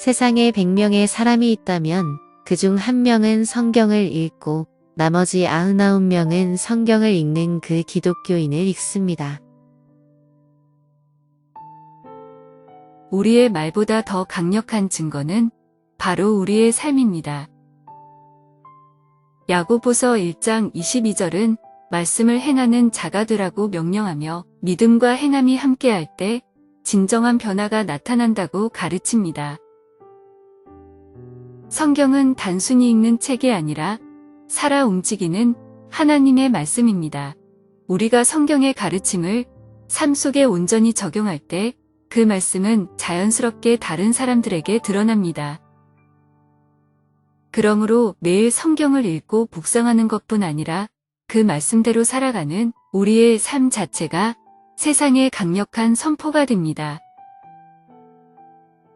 세상에 100명의 사람이 있다면 그 중 한 명은 성경을 읽고 나머지 99명은 성경을 읽는 그 기독교인을 읽습니다. 우리의 말보다 더 강력한 증거는 바로 우리의 삶입니다. 야고보서 1장 22절은 말씀을 행하는 자가들라고 명령하며 믿음과 행함이 함께할 때 진정한 변화가 나타난다고 가르칩니다. 성경은 단순히 읽는 책이 아니라 살아 움직이는 하나님의 말씀입니다. 우리가 성경의 가르침을 삶 속에 온전히 적용할 때 그 말씀은 자연스럽게 다른 사람들에게 드러납니다. 그러므로 매일 성경을 읽고 묵상하는 것뿐 아니라 그 말씀대로 살아가는 우리의 삶 자체가 세상에 강력한 선포가 됩니다.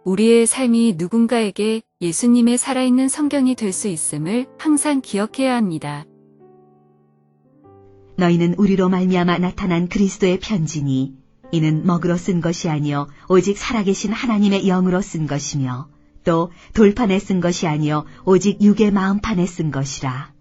우리의 삶이 누군가에게 예수님의 살아있는 성경이 될 수 있음을 항상 기억해야 합니다. 너희는 우리로 말미암아 나타난 그리스도의 편지니 이는 먹으로 쓴 것이 아니요 오직 살아계신 하나님의 영으로 쓴 것이며 또 돌판에 쓴 것이 아니요 오직 육의 마음판에 쓴 것이라